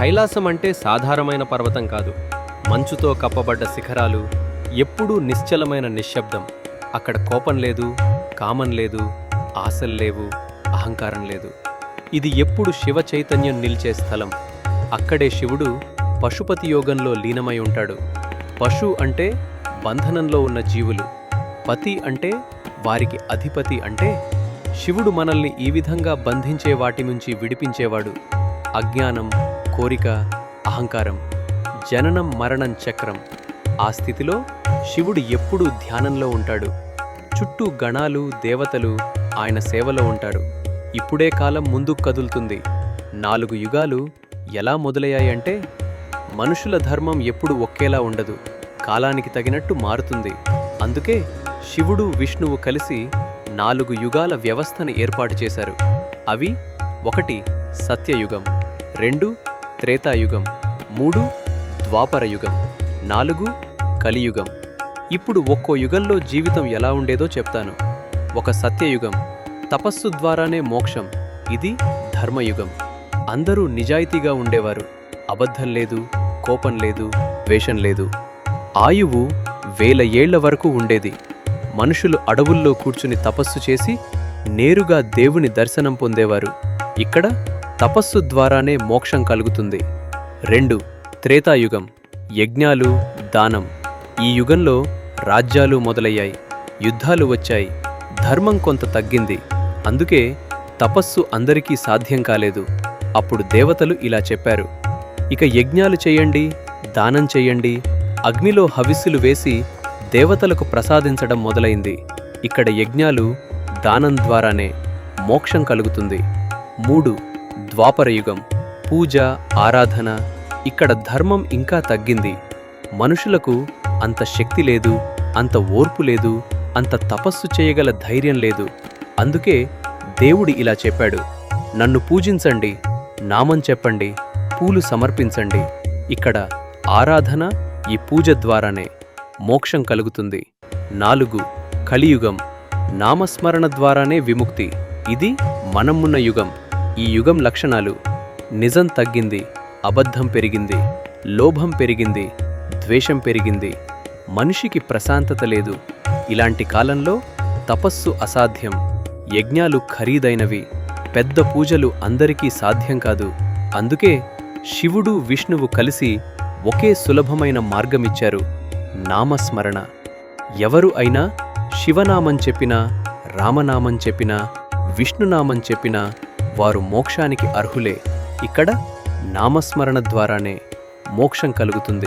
కైలాసం అంటే సాధారణమైన పర్వతం కాదు. మంచుతో కప్పబడ్డ శిఖరాలు ఎప్పుడూ నిశ్చలమైన నిశ్శబ్దం. అక్కడ కోపం లేదు కామం లేదు ఆశలు లేవు అహంకారం లేదు. ఇది ఎప్పుడు శివ చైతన్యం నిలిచే స్థలం. అక్కడే శివుడు పశుపతి యోగంలో లీనమై ఉంటాడు. పశు అంటే బంధనంలో ఉన్న జీవులు. పతి అంటే వారికి అధిపతి అంటే శివుడు మనల్ని ఈ విధంగా బంధించే వాటి నుంచి విడిపించేవాడు. అజ్ఞానం కోరిక అహంకారం జననం మరణం చక్రం. ఆ స్థితిలో శివుడు ఎప్పుడూ ధ్యానంలో ఉంటాడు. చుట్టూ గణాలు దేవతలు ఆయన సేవలో ఉంటాడు ఇప్పుడే కాలం ముందుకు కదులుతుంది. నాలుగు యుగాలు ఎలా మొదలయ్యాయంటే మనుషుల ధర్మం ఎప్పుడు ఒకేలా ఉండదు. కాలానికి తగినట్టు మారుతుంది. అందుకే శివుడు విష్ణువు కలిసి నాలుగు యుగాల వ్యవస్థను ఏర్పాటు చేశారు. అవి ఒకటి సత్యయుగం రెండు త్రేతాయుగం మూడు ద్వాపర యుగం నాలుగు కలియుగం. ఇప్పుడు ఒక్కో యుగంలో జీవితం ఎలా ఉండేదో చెప్తాను. ఒక సత్యయుగం తపస్సు ద్వారానే మోక్షం ఇది ధర్మయుగం. అందరూ నిజాయితీగా ఉండేవారు. అబద్ధం లేదు కోపం లేదు వేషం లేదు. ఆయువు వేల ఏళ్ళ వరకు ఉండేది. మనుషులు అడవుల్లో కూర్చుని తపస్సు చేసి నేరుగా దేవుని దర్శనం పొందేవారు. ఇక్కడ తపస్సు ద్వారానే మోక్షం కలుగుతుంది. రెండు త్రేతాయుగం యజ్ఞాలు దానం. ఈ యుగంలో రాజ్యాలు మొదలయ్యాయి యుద్ధాలు వచ్చాయి ధర్మం కొంత తగ్గింది. అందుకే తపస్సు అందరికీ సాధ్యం కాలేదు. అప్పుడు దేవతలు ఇలా చెప్పారు. ఇక యజ్ఞాలు చేయండి దానం చేయండి అగ్నిలో హవిస్సులు వేసి దేవతలకు ప్రసాదించడం మొదలైంది. ఇక్కడ యజ్ఞాలు దానం ద్వారానే మోక్షం కలుగుతుంది. మూడు ద్వాపరయుగం పూజ ఆరాధన ఇక్కడ ధర్మం ఇంకా తగ్గింది. మనుషులకు అంత శక్తి లేదు అంత ఓర్పు లేదు అంత తపస్సు చేయగల ధైర్యం లేదు. అందుకే దేవుడు ఇలా చెప్పాడు నన్ను పూజించండి నామం చెప్పండి పూలు సమర్పించండి. ఇక్కడ ఆరాధన ఈ పూజ ద్వారానే మోక్షం కలుగుతుంది. నాలుగు కలియుగం నామస్మరణ ద్వారానే విముక్తి. ఇది మనమున్న యుగం. ఈ యుగం లక్షణాలు. నిజం తగ్గింది అబద్ధం పెరిగింది లోభం పెరిగింది ద్వేషం పెరిగింది. మనిషికి ప్రశాంతత లేదు. ఇలాంటి కాలంలో తపస్సు అసాధ్యం. యజ్ఞాలు ఖరీదైనవి. పెద్ద పూజలు అందరికీ సాధ్యం కాదు. అందుకే శివుడు విష్ణువు కలిసి ఒకే సులభమైన మార్గమిచ్చారు. నామస్మరణ. ఎవరు అయినా శివనామం చెప్పినా రామనామం చెప్పినా విష్ణునామం చెప్పినా వారు మోక్షానికి అర్హులే. ఇక్కడ నామస్మరణ ద్వారానే మోక్షం కలుగుతుంది.